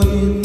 in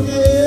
Okay.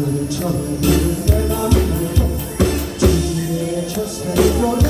천천히 내맘 놓고 주위의 저 세월에